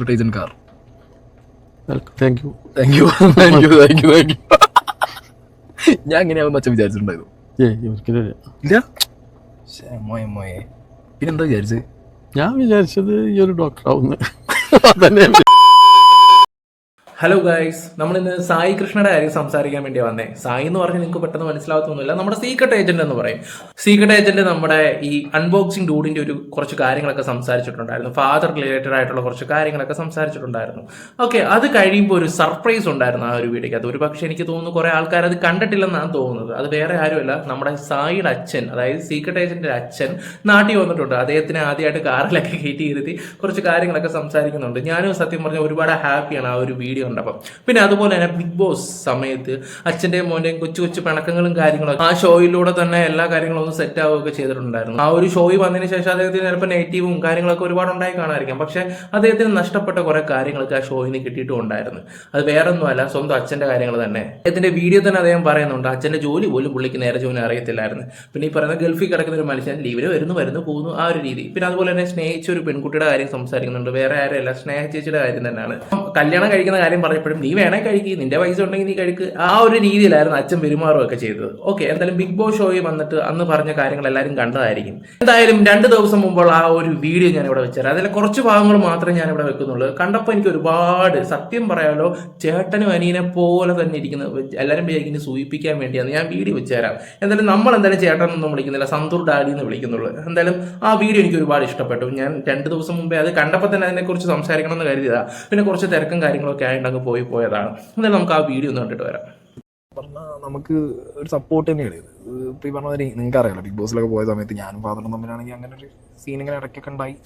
Secret car. Thank you thank you thank you thank you thank you ഞാൻ എങ്ങനെയാവും മച്ച വിചാരിച്ചിട്ടുണ്ടായിരുന്നു. ഇല്ല? മോയെ പിന്നെന്താ വിചാരിച്ചത് ഞാൻ വിചാരിച്ചത് ഈ ഒരു ഡോക്ടർ ആവുന്നു. അതന്നെ. ഹലോ ഗായ്സ് നമ്മൾ ഇന്ന് സായി കൃഷ്ണയുടെ കാര്യം സംസാരിക്കാൻ വേണ്ടി വന്നേ. സായി എന്ന് പറഞ്ഞാൽ നിങ്ങൾക്ക് പെട്ടെന്ന് മനസ്സിലാവത്തൊന്നുമില്ല. നമ്മുടെ സീക്രട്ട് ഏജന്റ് എന്ന് പറയും. സീക്രട്ട് ഏജന്റ് നമ്മുടെ ഈ അൺബോക്സിംഗ് ഡൂഡിന്റെ ഒരു കുറച്ച് കാര്യങ്ങളൊക്കെ സംസാരിച്ചിട്ടുണ്ടായിരുന്നു. ഫാദർ റിലേറ്റഡ് ആയിട്ടുള്ള കുറച്ച് കാര്യങ്ങളൊക്കെ സംസാരിച്ചിട്ടുണ്ടായിരുന്നു. ഓക്കെ അത് കഴിയുമ്പോൾ ഒരു സർപ്രൈസ് ഉണ്ടായിരുന്നു ആ ഒരു വീഡിയോക്ക് അത് ഒരു പക്ഷേ എനിക്ക് തോന്നുന്നു കുറെ ആൾക്കാർ അത് കണ്ടിട്ടില്ലെന്നാണ് തോന്നുന്നത്. അത് വേറെ ആരുമല്ല നമ്മുടെ സായിയുടെ അച്ഛൻ അതായത് സീക്രട്ട് ഏജന്റിന്റെ അച്ഛൻ നാട്ടിൽ വന്നിട്ടുണ്ട്. അദ്ദേഹത്തിന് ആദ്യമായിട്ട് കാറിലൊക്കെ കയറ്റി ഇരുത്തി കുറച്ച് കാര്യങ്ങളൊക്കെ സംസാരിക്കുന്നുണ്ട്. ഞാനും സത്യം പറഞ്ഞ ഒരുപാട് ഹാപ്പിയാണ് ആ ഒരു വീഡിയോ കണ്ടപ്പം പിന്നെ അതുപോലെ തന്നെ ബിഗ് ബോസ് സമയത്ത് അച്ഛന്റെയും മോന്റെയും കൊച്ചു കൊച്ചു പിണക്കങ്ങളും കാര്യങ്ങളും ആ ഷോയിലൂടെ തന്നെ എല്ലാ കാര്യങ്ങളും ഒന്ന് സെറ്റ് ആവുകയൊക്കെ ചെയ്തിട്ടുണ്ടായിരുന്നു. ആ ഒരു ഷോയിൽ വന്നതിന് ശേഷം അദ്ദേഹത്തിന് ചിലപ്പോൾ നെഗറ്റീവും കാര്യങ്ങളൊക്കെ ഒരുപാട് ഉണ്ടായി കാണാതിരിക്കാം പക്ഷേ അദ്ദേഹത്തിന് നഷ്ടപ്പെട്ട കുറെ കാര്യങ്ങളൊക്കെ ആ ഷോയിൽ നിന്ന് കിട്ടിയിട്ടും ഉണ്ടായിരുന്നു അത് വേറെ ഒന്നുമല്ല സ്വന്തം അച്ഛന്റെ കാര്യങ്ങൾ തന്നെ. അദ്ദേഹത്തിന്റെ വീഡിയോ തന്നെ അദ്ദേഹം പറയുന്നുണ്ട് അച്ഛന്റെ ജോലി പോലും പുള്ളിക്ക് നേരെ ജോലി അറിയത്തില്ലായിരുന്നു. പിന്നെ ഈ പറയുന്ന ഗൾഫിൽ കിടക്കുന്ന ഒരു മനുഷ്യൻ ലീവിന് വരുന്നു വരുന്നു പോകുന്നു ആ ഒരു രീതി. പിന്നെ അതുപോലെ തന്നെ സ്നേഹിച്ച ഒരു പെൺകുട്ടിയുടെ കാര്യം സംസാരിക്കുന്നുണ്ട്. വേറെ ആരുമല്ല സ്നേഹ ചേച്ചിയുടെ കാര്യം തന്നെയാണ്. കല്യാണം കഴിക്കുന്ന കാര്യം പറഞ്ഞപ്പോഴും നീ വേണേ കഴിക്കുക നിന്റെ പൈസ ഉണ്ടെങ്കിൽ നീ കഴിക്കുക ആ ഒരു രീതിയിലായിരുന്നു അച്ഛൻ പെരുമാറുകയൊക്കെ ചെയ്തത്. ഓക്കെ എന്തായാലും ബിഗ് ബോസ് ഷോയിൽ വന്നിട്ട് അന്ന് പറഞ്ഞ കാര്യങ്ങൾ എല്ലാവരും കണ്ടതായിരിക്കും. എന്തായാലും രണ്ട് ദിവസം മുമ്പുള്ള ആ ഒരു വീഡിയോ ഞാൻ ഇവിടെ വെച്ചുതരാം. അതിലെ കുറച്ച് ഭാഗങ്ങൾ മാത്രമേ ഞാൻ ഇവിടെ വെക്കുന്നുള്ളൂ. കണ്ടപ്പോൾ എനിക്ക് ഒരുപാട് സത്യം പറയാലോ ചേട്ടനും അനിയനെ പോലെ തന്നെ ഇരിക്കുന്ന എല്ലാവരും വിചാരിക്കുന്നത് സൂചിപ്പിക്കാൻ വേണ്ടിയാണ് ഞാൻ വീഡിയോ വെച്ചുതരാം. എന്തായാലും നമ്മൾ എന്തായാലും ചേട്ടനൊന്നും വിളിക്കുന്നില്ല സന്തൂർ ഡാഡി എന്ന് വിളിക്കുന്നുള്ളൂ. എന്തായാലും ആ വീഡിയോ എനിക്ക് ഒരുപാട് ഇഷ്ടപ്പെട്ടു. ഞാൻ രണ്ട് ദിവസം മുമ്പേ അത് കണ്ടപ്പോൾ തന്നെ അതിനെക്കുറിച്ച് സംസാരിക്കണം എന്ന് കരുതിയതാണ് പിന്നെ കുറച്ച് തിരക്കും കാര്യങ്ങളൊക്കെ ആയിട്ട് അങ്ങ് പോയി പോയതാണ്. എന്നാലും നമുക്ക് ആ വീഡിയോ ഒന്ന് കണ്ടിട്ട് വരാം. പറഞ്ഞാൽ നമുക്ക് ഒരു സപ്പോർട്ട് തന്നെയാണ്. ഇത് ഇപ്പം ഈ പറഞ്ഞ നിങ്ങൾക്ക് അറിയാലോ ബിഗ് ബോസിലൊക്കെ പോയ സമയത്ത് ഞാനും ഫാദറും തമ്മിലാണെങ്കിൽ അങ്ങനെ ഒരു സീൻ ഇങ്ങനെ ഇടയ്ക്കൊക്കെ ഉണ്ടായി.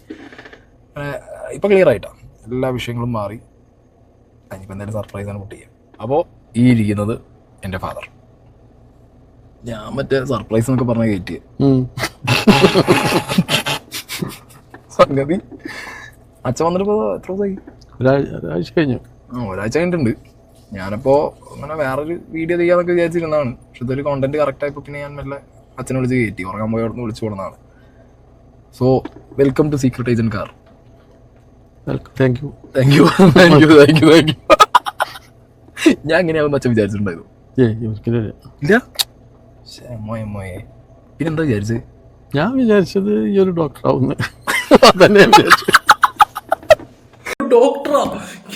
ഇപ്പൊ ക്ലിയർ ആയിട്ടാണ് എല്ലാ വിഷയങ്ങളും മാറി. അതിനിപ്പോൾ എന്തായാലും ആണ് പൊട്ടിക്കുക അപ്പോൾ ഈ ഇരിക്കുന്നത് എന്റെ ഫാദർ ഞാൻ മറ്റേ സർപ്രൈസ് എന്നൊക്കെ പറഞ്ഞ കയറ്റിയ സംഗതി. അച്ഛൻ വന്നിട്ട് എത്ര ദിവസമായി? ഒരാഴ്ച കഴിഞ്ഞു. ഒരാഴ്ച കഴിഞ്ഞിട്ടുണ്ട്. ഞാനിപ്പോൾ അങ്ങനെ വേറൊരു വീഡിയോ ചെയ്യാന്നൊക്കെ വിചാരിച്ചിരുന്നതാണ്. പക്ഷെ ഇതൊരു കോണ്ടന്റ് കറക്റ്റ് ആയപ്പോൾ പിന്നെ ഞാൻ മെല്ലെ അച്ഛനെ വിളിച്ച് കയറ്റി. ഉറങ്ങാൻ പോയി അവിടെ നിന്ന് വിളിച്ചു പോണതാണ് so welcome to secret agent car thank you thank you thank you thank you thank you ഞാൻ എങ്ങനെയാവും അച്ഛൻ വിചാരിച്ചിട്ടുണ്ടായിരുന്നു. ഇല്ല? മോയെ മോയെ. പിന്നെന്താ വിചാരിച്ചത് ഞാൻ വിചാരിച്ചത് ഈ ഒരു ഡോക്ടർ ആവുന്നു. അതന്നെ വിചാരിച്ചു ഡോക്ടറോ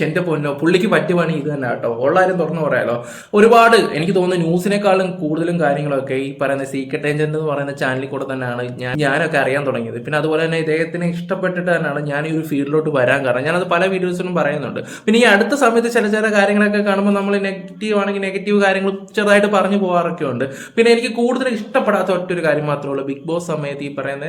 എന്റെ പൊന്നോ പുള്ളിക്ക് പറ്റിയ പണി ഇത് തന്നെ കേട്ടോ. ഉള്ളാരും തുറന്നു പറയാലോ. ഒരുപാട് എനിക്ക് തോന്നുന്നു ന്യൂസിനേക്കാളും കൂടുതലും കാര്യങ്ങളൊക്കെ ഈ പറയുന്ന സീക്രട്ട് ഏജന്റ് എന്ന് പറയുന്ന ചാനലിൽ കൂടെ തന്നെയാണ് ഞാൻ ഞാനൊക്കെ അറിയാൻ തുടങ്ങിയത്. പിന്നെ അതുപോലെ തന്നെ ഇദ്ദേഹത്തിനെ ഇഷ്ടപ്പെട്ടിട്ട് തന്നെയാണ് ഞാൻ ഈ ഒരു ഫീൽഡിലോട്ട് വരാൻ കാരണം. ഞാനത് പല വീഡിയോസിലും പറയുന്നുണ്ട്. പിന്നെ ഈ അടുത്ത സമയത്ത് ചില ചില കാര്യങ്ങളൊക്കെ കാണുമ്പോൾ നമ്മൾ നെഗറ്റീവ് ആണെങ്കിൽ നെഗറ്റീവ് കാര്യങ്ങൾ ചെറുതായിട്ട് പറഞ്ഞു പോകാറൊക്കെ ഉണ്ട്. പിന്നെ എനിക്ക് കൂടുതൽ ഇഷ്ടപ്പെടാത്ത ഒറ്റൊരു കാര്യം മാത്രമേ ഉള്ളൂ. ബിഗ് ബോസ് സമയത്ത് ഈ പറയുന്ന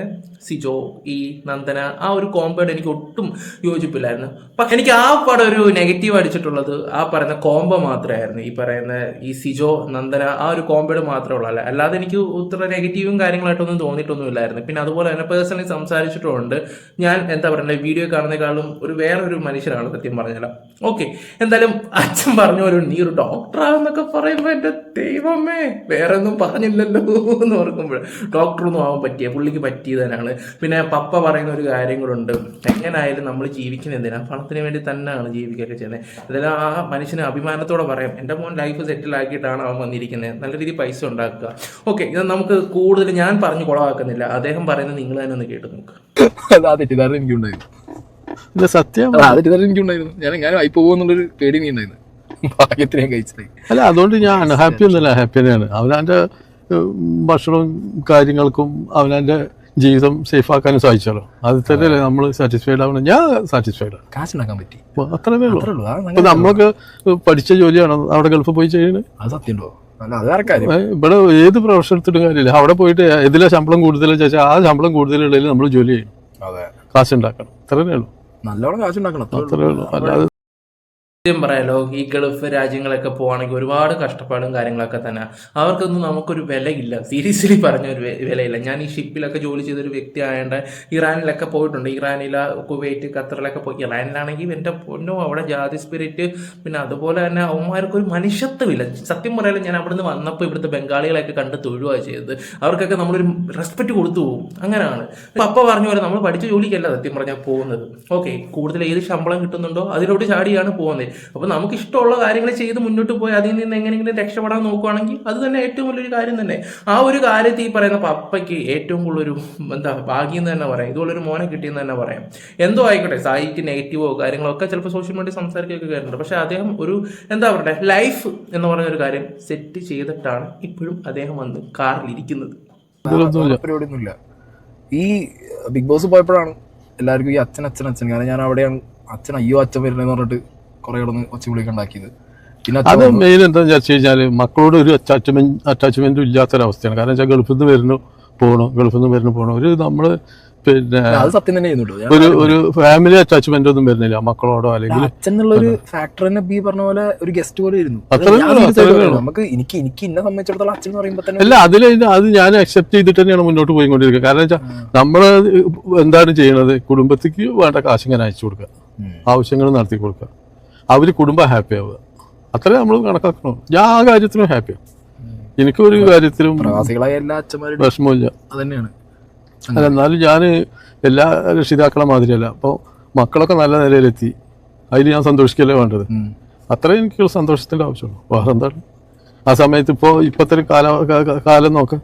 സിജോ ഈ നന്ദന ആ ഒരു കോമ്പോയോട് എനിക്ക് ഒട്ടും യോജിപ്പില്ലായിരുന്നു. പക്ഷെ എനിക്ക് ആ പടം ഒരു നെഗറ്റീവ് അടിച്ചിട്ടുള്ളത് ആ പറയുന്ന കോംബോ മാത്രമായിരുന്നു ഈ പറയുന്ന ഈ സിജോ നന്ദന ആ ഒരു കോംബോയുടെ മാത്രമേ ഉള്ളൂ. അല്ല അല്ലാതെ എനിക്ക് ഉത്ര നെഗറ്റീവും കാര്യങ്ങളായിട്ടൊന്നും തോന്നിയിട്ടൊന്നുമില്ലായിരുന്നു പിന്നെ അതുപോലെ തന്നെ പേഴ്സണലി സംസാരിച്ചിട്ടുണ്ട് ഞാൻ എന്താ പറയുക വീഡിയോ കാണുന്നതിനേക്കാളും ഒരു വേറൊരു മനുഷ്യനാണ് സത്യം പറഞ്ഞാൽ. ഓക്കെ എന്തായാലും അച്ഛൻ പറഞ്ഞ ഒരു നീ ഒരു ഡോക്ടറാന്നൊക്കെ പറയുമ്പോൾ എന്റെ ദൈവമേ വേറെ ഒന്നും പറഞ്ഞില്ലല്ലോ എന്ന് ഓർക്കുമ്പോൾ ഡോക്ടറൊന്നും ആവാൻ പറ്റിയ പുള്ളിക്ക് പറ്റിയതാണ് പിന്നെ പപ്പ പറയുന്ന ഒരു കാര്യങ്ങളുണ്ട് ഉണ്ട്. എങ്ങനായാലും നമ്മൾ ജീവിക്കുന്ന എന്തിനാ? പണത്തിന് വേണ്ടി തന്നെയാണ് ജീവിക്കുകയൊക്കെ ചെയ്യുന്നത്. അതായത് ആ മനുഷ്യന് അഭിമാനത്തോടെ പറയാം. എന്റെ മോൻ ലൈഫ് സെറ്റിൽ ആക്കിയിട്ടാണ് അവൻ വന്നിരിക്കുന്നത്. നല്ല രീതിയിൽ പൈസ ഉണ്ടാക്കുക. ഓക്കെ ഇത് നമുക്ക് കൂടുതൽ ഞാൻ പറഞ്ഞു കുളവാക്കുന്നില്ല. അദ്ദേഹം പറയുന്നത് നിങ്ങൾ തന്നെ ഒന്ന് കേട്ട് നോക്കുക തെറ്റിദ്ധാരണ എനിക്കുണ്ടായിരുന്നു. സത്യം. അല്ല, ആ തെറ്റിദ്ധാരണ എനിക്കുണ്ടായിരുന്നു. ഞാൻ എങ്ങാനും ആയി പോകുമെന്നുള്ളൊരു പേടി നീ ഉണ്ടായിരുന്നു ഭാഗ്യത്തിന് ഞാൻ കഴിച്ചതായി. അല്ല അതുകൊണ്ട് ഞാൻ ഹാപ്പി ഒന്നുമല്ല. ഹാപ്പി തന്നെയാണ്. അവനവന്റെ ഭക്ഷണവും കാര്യങ്ങൾക്കും അവനവന്റെ ജീവിതം സേഫ് ആക്കാനും സാധിച്ചല്ലോ അത്. തന്നെയല്ലേ നമ്മൾ സാറ്റിസ്ഫൈഡ് ആവണം. ഞാൻ സാറ്റിസ്ഫൈഡ് കാശുണ്ടാക്കാൻ പറ്റി. അത്രമേ ഉള്ളൂ. ഇപ്പൊ നമ്മളൊക്കെ പഠിച്ച ജോലിയാണ്? അവിടെ ഗൾഫ് പോയി ചെയ്യുന്നത് അത് സത്യം ഇവിടെ ഏത് പ്രൊഫഷൻ എടുത്തിട്ടും കാര്യമില്ല. അവിടെ പോയിട്ട് ഇതിലെ ശമ്പളം കൂടുതൽ ചോദിച്ചാൽ ആ ശമ്പളം കൂടുതലുള്ളതിൽ നമ്മൾ ജോലി ചെയ്യണം അതെ. കാശ് ഉണ്ടാക്കണം അത്രേ ഉള്ളൂ. നല്ലോണം കാശുണ്ടാക്കണം. അത്രേ ഉള്ളൂ. അല്ലാതെ സത്യം പറയാലോ ഈ ഗൾഫ് രാജ്യങ്ങളൊക്കെ പോവാണെങ്കിൽ ഒരുപാട് കഷ്ടപ്പാടും കാര്യങ്ങളൊക്കെ തന്നെ. അവർക്കൊന്നും നമുക്കൊരു വിലയില്ല. സീരിയസ്ലി പറഞ്ഞ ഒരു വിലയില്ല. ഞാൻ ഈ ഷിപ്പിലൊക്കെ ജോലി ചെയ്തൊരു വ്യക്തി ആയതുകൊണ്ട് ഇറാനിലൊക്കെ പോയിട്ടുണ്ട്. ഇറാനില കുവൈറ്റ് ഖത്തറിലൊക്കെ പോയി. ഇറാനിലാണെങ്കിൽ എന്റെ പൊന്നോ അവിടെ ജാതി സ്പിരിറ്റ് പിന്നെ അതുപോലെ തന്നെ അവന്മാർക്ക് ഒരു മനുഷ്യത്വമില്ല. സത്യം പറയാലോ ഞാൻ അവിടുന്ന് വന്നപ്പോൾ ഇവിടുത്തെ ബംഗാളികളെയൊക്കെ കണ്ട് തൊഴുവാണ് ചെയ്തത്. അവർക്കൊക്കെ നമ്മളൊരു റെസ്പെക്റ്റ് കൊടുത്തു പോകും അങ്ങനെയാണ്. ഇപ്പം അപ്പ പറഞ്ഞ പോലെ നമ്മൾ പഠിച്ച ജോലിക്കല്ല സത്യം പറഞ്ഞാൽ പോകുന്നത്. ഓക്കെ കൂടുതൽ ഏത് ശമ്പളം കിട്ടുന്നുണ്ടോ അതിലോട്ട് ചാടിയാണ് പോകുന്നത്. അപ്പോൾ നമുക്ക് ഇഷ്ടമുള്ള കാര്യങ്ങൾ ചെയ്ത് മുന്നോട്ട് പോയി അതിൽ നിന്ന് എങ്ങനെയെങ്കിലും രക്ഷപ്പെടാൻ നോക്കുവാണെങ്കിൽ അത് തന്നെ ഏറ്റവും വലിയൊരു കാര്യം തന്നെ. ആ ഒരു കാര്യത്തിൽ ഈ പറയുന്ന പപ്പയ്ക്ക് ഏറ്റവും കൂടുതലൊരു എന്താ ഭാഗ്യം എന്ന് തന്നെ പറയാം. ഇതുപോലൊരു മോനെ കിട്ടിയെന്ന് തന്നെ പറയാം. എന്തോ ആയിക്കോട്ടെ സായിക്ക് നെഗറ്റീവോ കാര്യങ്ങളൊക്കെ ചിലപ്പോൾ സോഷ്യൽ മീഡിയ സംസാരിക്കുകയൊക്കെ കയറുന്നുണ്ട് പക്ഷേ അദ്ദേഹം ഒരു എന്താ പറയുക ലൈഫ് എന്ന് പറയുന്ന ഒരു കാര്യം സെറ്റ് ചെയ്തിട്ടാണ് ഇപ്പോഴും അദ്ദേഹം വന്ന് കാറിലിരിക്കുന്നത് പരിപാടിയൊന്നുമില്ല ഈ ബിഗ് ബോസ് പോയപ്പോഴാണ് എല്ലാവർക്കും ഈ അച്ഛൻ അച്ഛൻ അച്ഛൻ കാരണം ഞാൻ അവിടെയാണ് അച്ഛൻ അയ്യോ അച്ഛൻ വരുന്നതെന്ന് പറഞ്ഞിട്ട് കുറെ കിടന്ന് ഒച്ചവിളിയൊക്കെ ഉണ്ടാക്കിയത്. പിന്നെ അത് മെയിൻ എന്താണെന്ന് വെച്ച് കഴിഞ്ഞാൽ മക്കളോട് ഒരു അറ്റാച്ച്മെന്റ് അറ്റാച്ച്മെന്റും ഇല്ലാത്തൊരവസ്ഥയാണ്. കാരണം വെച്ചാൽ ഗൾഫിൽ നിന്ന് വരുന്നു പോകണു ഗൾഫിൽ നിന്ന് വരുന്നു പോകണു ഒരു നമ്മൾ പിന്നെ അത് സത്യം തന്നെ ചെയ്യുന്നുണ്ട്. ഒരു ഒരു ഫാമിലി അറ്റാച്ച്മെന്റ് ഒന്നും വരുന്നില്ല മക്കളോടോ അല്ലെങ്കിൽ ഒരു ഫാക്ടർ തന്നെ ബി പറഞ്ഞ പോലെ ഒരു ഗസ്റ്റ് പോലെ ഇരുന്നു. നമുക്ക് എനിക്ക് എനിക്ക് എന്നെ സംബന്ധിച്ചിടത്തോളം അച്ഛൻ എന്ന് പറയുമ്പോൾ തന്നെ അല്ല അതിൽ അത് ഞാൻ അക്സെപ്റ്റ് ചെയ്തിട്ട് തന്നെയാണ് മുന്നോട്ട് പോയിക്കൊണ്ടിരിക്കുക കാരണം വെച്ചാൽ നമ്മൾ എന്താണ് ചെയ്യണത്? കുടുംബത്തിക്ക് വേണ്ട കാശ് ഇങ്ങനെ അയച്ചു കൊടുക്കുക. ആവശ്യങ്ങൾ നടത്തി കൊടുക്കുക. അവർ കുടുംബം ഹാപ്പി ആവുക. അത്രേ നമ്മൾ കണക്കാക്കണം. ഞാൻ ആ കാര്യത്തിലും ഹാപ്പിയാണ് എനിക്കൊരു കാര്യത്തിലും വിഷമമില്ല അത് തന്നെയാണ് അല്ല എന്നാലും ഞാൻ എല്ലാ രക്ഷിതാക്കളെ മാതിരിയല്ല. അപ്പോൾ മക്കളൊക്കെ നല്ല നിലയിലെത്തി. അതിൽ ഞാൻ സന്തോഷിക്കല്ലേ വേണ്ടത്? അത്രയും അത്രേ എനിക്ക് സന്തോഷത്തിന്റെ ആവശ്യമുള്ളൂ. വേറെ എന്താണ്? ആ സമയത്ത് ഇപ്പോൾ ഇപ്പോഴത്തെ കാല കാലം നോക്ക്?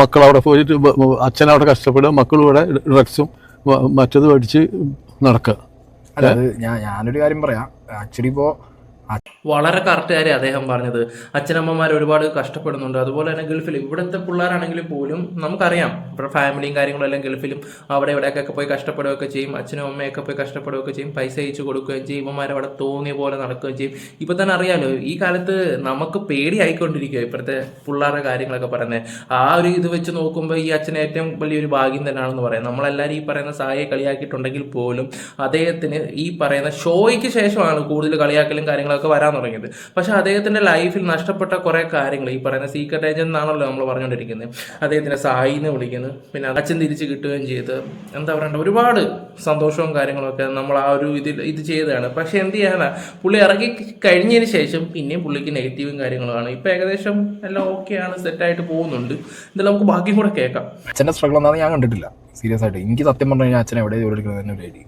മക്കൾ അവിടെ പോയിട്ട് അച്ഛൻ അവിടെ കഷ്ടപ്പെടുക മക്കളും ഇവിടെ ഡ്രഗ്സും മറ്റത് പഠിച്ച് നടക്കുക. അല്ല അത് ഞാൻ ഞാനൊരു കാര്യം പറയാം. ആക്ച്വലി ഇപ്പോ വളരെ കറക്റ്റ് കാര്യം അദ്ദേഹം പറഞ്ഞത്. അച്ഛനമ്മമാർ ഒരുപാട് കഷ്ടപ്പെടുന്നുണ്ട്. അതുപോലെ തന്നെ ഗൾഫിൽ ഇവിടുത്തെ പിള്ളേരാണെങ്കിൽ പോലും നമുക്കറിയാം. ഇവിടെ ഫാമിലിയും കാര്യങ്ങളും എല്ലാം ഗൾഫിലും അവിടെ ഇവിടെയൊക്കെ പോയി കഷ്ടപ്പെടുകയൊക്കെ ചെയ്യും. അച്ഛനും അമ്മയൊക്കെ പോയി കഷ്ടപ്പെടുകയൊക്കെ ചെയ്യും. പൈസ അയച്ചു കൊടുക്കുകയും ചെയ്യും. ഇവന്മാർ അവിടെ തോന്നിയ പോലെ നടക്കുകയും ചെയ്യും. ഇപ്പൊ തന്നെ അറിയാലോ ഈ കാലത്ത് നമുക്ക് പേടിയായിക്കൊണ്ടിരിക്കുക ഇപ്പോഴത്തെ പിള്ളേരുടെ കാര്യങ്ങളൊക്കെ പറയുന്നത്. ആ ഒരു ഇത് വെച്ച് നോക്കുമ്പോൾ ഈ അച്ഛന് ഏറ്റവും വലിയൊരു ഭാഗ്യം തന്നെയാണെന്ന് പറയാം. നമ്മളെല്ലാവരും ഈ പറയുന്ന സായെ കളിയാക്കിയിട്ടുണ്ടെങ്കിൽ പോലും അദ്ദേഹത്തിന് ഈ പറയുന്ന ഷോയ്ക്ക് ശേഷമാണ് കൂടുതൽ കളിയാക്കലും കാര്യങ്ങളൊക്കെ വരാൻ തുടങ്ങിയത്. പക്ഷെ അദ്ദേഹത്തിന്റെ ലൈഫിൽ നഷ്ടപ്പെട്ട കുറെ കാര്യങ്ങൾ ഈ പറയുന്ന സീക്രട്ട് ഏജന്റ് എന്നാണല്ലോ നമ്മൾ പറഞ്ഞുകൊണ്ടിരിക്കുന്നത്. അദ്ദേഹത്തിന്റെ സായിന്ന് വിളിക്കുന്നത് പിന്നെ അച്ഛൻ തിരിച്ച് കിട്ടുകയും ചെയ്ത്. എന്താ പറയണ്ട ഒരുപാട് സന്തോഷവും കാര്യങ്ങളൊക്കെ നമ്മൾ ആ ഒരു ഇതിൽ ഇത് ചെയ്തതാണ്. പക്ഷെ എന്ത് ചെയ്യാനാ പുള്ളി ഇറങ്ങി കഴിഞ്ഞതിന് ശേഷം പിന്നെയും പുള്ളിക്ക് നെഗറ്റീവും കാര്യങ്ങളുമാണ് ഇപ്പൊ ഏകദേശം എല്ലാം ഓക്കെയാണ് സെറ്റായിട്ട് പോകുന്നുണ്ട്. എന്തായാലും നമുക്ക് ബാക്കി കൂടെ കേൾക്കാം. സ്ട്രഗിൾ ഞാൻ കണ്ടിട്ടില്ല. സീരിയസ് ആയിട്ട്. എനിക്ക് സത്യം പറഞ്ഞു കഴിഞ്ഞാൽ അച്ഛൻ എവിടെ ജോലി എടുക്കുന്നത് തന്നെ ഒരു ഐഡിയ.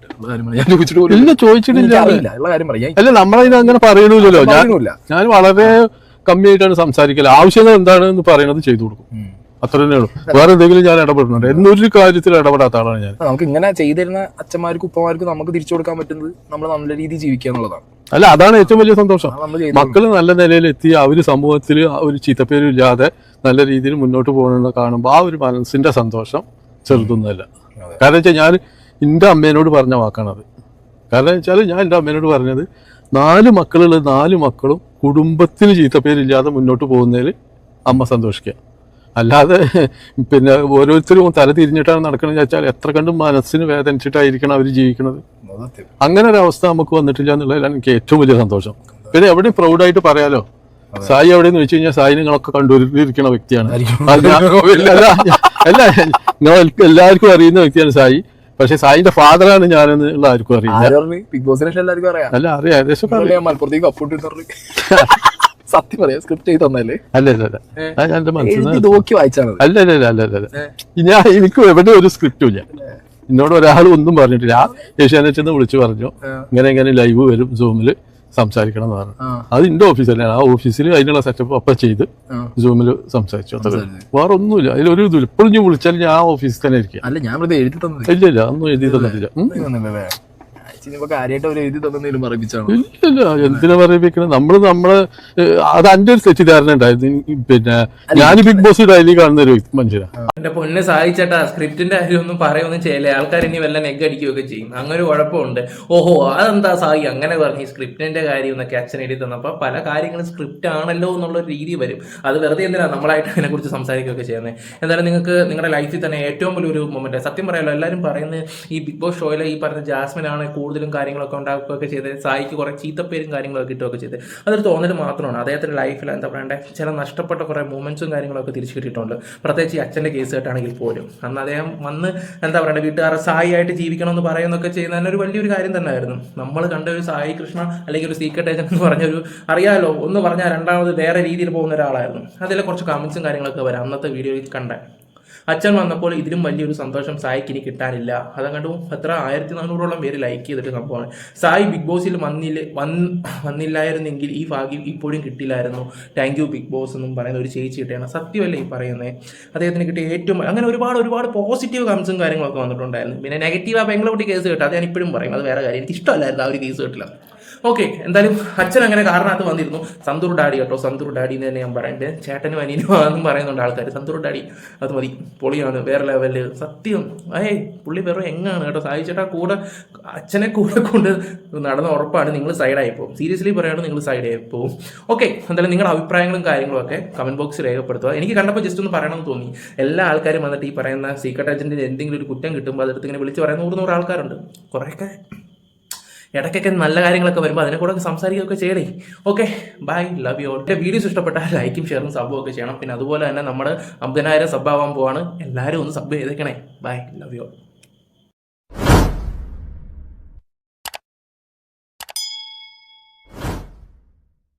ഞാൻ ചോദിച്ചിട്ട് പോലും ഇല്ല. ചോദിച്ചിട്ടില്ല. എനിക്ക് അറിയില്ല. ഉള്ള കാര്യം പറയാം. അല്ല നമ്മളതിന് അങ്ങനെ പറയണില്ലല്ലോ. ഞാൻ വളരെ കമ്മിയായിട്ടാണ് സംസാരിക്കൽ. ആവശ്യങ്ങൾ എന്താണെന്ന് പറയുന്നത് ചെയ്തു കൊടുക്കും. അത്ര തന്നെ ഉള്ളൂ. വേറെ എന്തെങ്കിലും ഞാൻ ഇടപെടുന്നുണ്ട്. എന്നൊരു കാര്യത്തിൽ ഇടപെടാത്ത ആളാണ് ഞാൻ. നമുക്ക് ഇങ്ങനെ ചെയ്തിരുന്ന അച്ഛന്മാർക്കും ഉപ്പമാർക്കും നമുക്ക് തിരിച്ചു കൊടുക്കാൻ പറ്റുന്നത് നമ്മൾ നല്ല രീതിയിൽ ജീവിക്കുക എന്നുള്ളതാണ്. അല്ല അതാണ് ഏറ്റവും വലിയ സന്തോഷം. മക്കൾ നല്ല നിലയിൽ എത്തി അവർ സമൂഹത്തിൽ ഒരു ചീത്തപ്പേരും ഇല്ലാതെ നല്ല രീതിയിൽ മുന്നോട്ട് പോകണമെന്ന് കാണുമ്പോൾ ആ ഒരു മനസ്സിന്റെ സന്തോഷം ചെറുതൊന്നുമല്ല. കാരണം വെച്ചാൽ ഞാൻ എന്റെ അമ്മേനോട് പറഞ്ഞ വാക്കാണത് കാരണം വെച്ചാൽ ഞാൻ എന്റെ അമ്മേനോട് പറഞ്ഞത് നാല് മക്കളുള്ള നാല് മക്കളും കുടുംബത്തിന് ചീത്തപ്പേരില്ലാതെ മുന്നോട്ട് പോകുന്നതിൽ അമ്മ സന്തോഷിക്കുക അല്ലാതെ പിന്നെ ഓരോരുത്തരും തല തിരിഞ്ഞിട്ടാണ് നടക്കണമെന്ന് വെച്ചാൽ എത്ര കണ്ടും മനസ്സിന് വേദനിച്ചിട്ടായിരിക്കണം അവർ ജീവിക്കുന്നത്. അങ്ങനെ ഒരു അവസ്ഥ നമുക്ക് വന്നിട്ടില്ല എന്നുള്ളതിലാണ് എനിക്ക് ഏറ്റവും വലിയ സന്തോഷം. പിന്നെ എവിടെയും പ്രൗഡായിട്ട് പറയാലോ? സായി എവിടെയെന്ന് വെച്ച് കഴിഞ്ഞാൽ സായി നിങ്ങളൊക്കെ കണ്ടുകൊണ്ടിരിക്കുന്ന വ്യക്തിയാണ്. അല്ല നിങ്ങൾ എല്ലാവർക്കും അറിയുന്ന വ്യക്തിയാണ് സായി. പക്ഷെ സായിന്റെ ഫാദറാണ് ഞാനെന്ന് ഉള്ള ആർക്കും അറിയില്ല ബിഗ് ബോസിനെ എല്ലാവർക്കും അറിയാം. അല്ല അറിയാം ഏകദേശം മലപ്പുറത്തേക്ക് അപ്പോട്ട് സത്യം പറയാം സ്ക്രിപ്റ്റ് ചെയ്ത് തന്നല്ലേ അല്ല അല്ല അല്ല. എന്റെ മനസ്സിൽ നോക്കി വായിച്ചാണ് അല്ല അല്ല അല്ല ഞാൻ എനിക്ക് എവിടെ ഒരു സ്ക്രിപ്റ്റും ഇല്ല. എന്നോട് ഒരാൾ ഒന്നും പറഞ്ഞിട്ടില്ല. ആ ഏഷ്യാനെറ്റിൽ നിന്ന് വിളിച്ചു പറഞ്ഞു. ഇങ്ങനെ ഇങ്ങനെ ലൈവ് വരും സൂമിൽ സംസാരിക്കണം എന്ന് പറഞ്ഞു അത് എന്റെ ഓഫീസ് തന്നെയാണ്. ആ ഓഫീസിൽ അതിനുള്ള സെറ്റപ്പ് അപ്പം ചെയ്ത്. സൂമിൽ സംസാരിച്ചു. അത്ര വേറെ ഒന്നുമില്ല. അതിലൊരു ഇതില്ല ഇപ്പോഴും വിളിച്ചാൽ ഞാൻ ആ ഓഫീസിൽ തന്നെ തന്നത്. ഇല്ല ഇല്ല. ഒന്നും എഴുതി തന്നിട്ടില്ല. ഇപ്പൊ കാര്യമായിട്ട് അവർ എഴുതി തന്നേലും പറയിപ്പിച്ചാണ്. ഇല്ല എന്തിനാ പറയിപ്പിക്കണം? നമ്മൾ നമ്മൾ അത് എന്റെ ഒരു തെറ്റിദ്ധാരണ ഉണ്ടായിരുന്നു. പിന്നെ ഞാൻ ബിഗ് ബോസ് ഡയലി കാണുന്ന ഒരു മനുഷ്യനാണ് എന്റെ പൊന്നെ സഹായിച്ചേട്ടാ സ്ക്രിപ്റ്റിന്റെ കാര്യമൊന്നും പറയൊന്നും ചെയ്യില്ല. ആൾക്കാർ ഇനി വല്ല നെഗ് അടിക്കുകയൊക്കെ ചെയ്യും. അങ്ങനെ ഒരു കുഴപ്പമുണ്ട്. ഓഹോ അതെന്താ സായി? അങ്ങനെ പറഞ്ഞു. സ്ക്രിപ്റ്റിന്റെ കാര്യം എന്നൊക്കെ അച്ഛൻ എഴുതി തന്നപ്പോ പല കാര്യങ്ങളും സ്ക്രിപ്റ്റ് ആണല്ലോ എന്നുള്ള ഒരു രീതി വരും. അത് വെറുതെ എന്തിനാ നമ്മളായിട്ട് അതിനെ കുറിച്ച് സംസാരിക്കുകയൊക്കെ ചെയ്യുന്നത് എന്തായാലും നിങ്ങൾക്ക് നിങ്ങളുടെ ലൈഫിൽ തന്നെ ഏറ്റവും വലിയൊരു മൊമെന്റ് സത്യം പറയാലോ എല്ലാവരും പറയുന്നത് ഈ ബിഗ് ബോസ് ഷോയിലെ ഈ പറഞ്ഞ ജാസ്മിൻ ആണ് കൂടുതൽ കൂടുതലും കാര്യങ്ങളൊക്കെ ഉണ്ടാക്കുകയൊക്കെ ചെയ്ത് സായിക്ക് കുറേ ചീത്തപ്പേരും കാര്യങ്ങളൊക്കെ കിട്ടുകയൊക്കെ ചെയ്ത്. അതൊരു തോന്നൽ മാത്രമാണ്. അദ്ദേഹത്തിന്റെ ലൈഫിൽ എന്താ പറയണ്ടേ? ചില നഷ്ടപ്പെട്ട കുറേ മൂമെന്റ്സും കാര്യങ്ങളൊക്കെ തിരിച്ചു കിട്ടിയിട്ടുണ്ട്. പ്രത്യേകിച്ച് ഈ അച്ഛന്റെ കേസ് കേട്ടാണെങ്കിൽ പോലും. അന്ന് അദ്ദേഹം വന്ന് എന്താ പറയണ്ടേ വീട്ടുകാരെ സായി ആയിട്ട് ജീവിക്കണമെന്ന് പറയുന്നൊക്കെ ചെയ്യുന്ന ഒരു വലിയൊരു കാര്യം തന്നെയായിരുന്നു. നമ്മൾ കണ്ട ഒരു സായി കൃഷ്ണ അല്ലെങ്കിൽ ഒരു സീക്രട്ട് ഏജന്റ് എന്ന് പറഞ്ഞ ഒരു അറിയാലോ ഒന്ന് പറഞ്ഞാൽ രണ്ടാമത് വേറെ രീതിയിൽ പോകുന്ന ഒരാളായിരുന്നു. അതിലെ കുറച്ച് കമൻസും കാര്യങ്ങളൊക്കെ വരാം. അന്നത്തെ വീഡിയോയിൽ കണ്ടേ. അച്ഛൻ വന്നപ്പോൾ ഇതിലും വലിയൊരു സന്തോഷം സായിക്ക് ഇനി കിട്ടാനില്ല. അതങ്ങോട്ട് എത്ര? ആയിരത്തി നാനൂറോളം പേര് ലൈക്ക് ചെയ്തിട്ട് സംഭവമാണ്. സായി ബിഗ് ബോസിൽ വന്നില്ല വന്ന് വന്നില്ലായിരുന്നെങ്കിൽ ഈ ഭാഗ്യം ഇപ്പോഴും കിട്ടില്ലായിരുന്നു. താങ്ക് യു ബിഗ് ബോസ് എന്നും പറയുന്ന ഒരു ചേച്ചി കിട്ടിയാണ്. സത്യമല്ലേ ഈ പറയുന്നത് അദ്ദേഹത്തിന് കിട്ടിയ ഏറ്റവും അങ്ങനെ ഒരുപാട് ഒരുപാട് പോസിറ്റീവ് കമൻസും കാര്യങ്ങളൊക്കെ വന്നിട്ടുണ്ടായിരുന്നു. പിന്നെ നെഗറ്റീവ് ആ പെങ്ങളോട്ടി കേസ് കേട്ടോ. അത് ഞാൻ ഇപ്പോഴും പറയും. അത് വേറെ കാര്യം. എനിക്ക് ഇഷ്ടമല്ലായിരുന്നു ആ ഒരു കേസ് കേട്ടില്ല. ഓക്കെ എന്തായാലും അച്ഛൻ അങ്ങനെ കാരണത്ത് വന്നിരുന്നു. സന്തൂർ ഡാഡി കേട്ടോ സന്തൂർ ഡാഡി എന്ന് തന്നെ ഞാൻ പറയുന്നത് ചേട്ടനും അനിയനും ആണെന്നും പറയുന്നുണ്ട് ആൾക്കാർ സന്തൂർ ഡാഡി അത് മതി. പൊളിയാണ് വേറെ ലെവൽ സത്യം. ഏയ് പുള്ളി വെറും എങ്ങാണ് കേട്ടോ. സായി ചേട്ടാ കൂടെ അച്ഛനെ കൂടെ കൊണ്ട് നടന്ന ഉറപ്പാണ് നിങ്ങൾ സൈഡായി പോകും. സീരിയസ്ലി പറയുകയാണ് നിങ്ങൾ സൈഡായി പോകും. ഓക്കെ എന്തായാലും നിങ്ങളുടെ അഭിപ്രായങ്ങളും കാര്യങ്ങളും ഒക്കെ കമന്റ് ബോക്സിൽ രേഖപ്പെടുത്തുക. എനിക്ക് കണ്ടപ്പോൾ ജസ്റ്റ് ഒന്ന് പറയണമെന്ന് തോന്നി. എല്ലാ ആൾക്കാരും വന്നിട്ട് ഈ പറയുന്ന സീക്രട്ട് ഏജന്റിന് എന്തെങ്കിലും ഒരു കുറ്റം കിട്ടുമ്പോൾ അതെടുത്ത് ഇങ്ങനെ വിളിച്ച് പറയുന്ന നൂറ് നൂറ് ആൾക്കാരുണ്ട്. കുറേയൊക്കെ ഇടയ്ക്കൊക്കെ നല്ല കാര്യങ്ങളൊക്കെ വരുമ്പോൾ അതിനെ കൂടെ സംസാരിക്കുകയൊക്കെ ചെയ്യണേ. ഓക്കെ ബൈ ലവ് യു എന്റെ വീഡിയോസ് ഇഷ്ടപ്പെട്ടാൽ ലൈക്കും ഷെയറും സബ്ബും ഒക്കെ ചെയ്യണം. പിന്നെ അതുപോലെ തന്നെ നമ്മൾ അമ്പതിനായിരം സബ് ആവാൻ പോവാണ്. എല്ലാവരും ഒന്ന് സബ് ചെയ്തേക്കണേ. By love U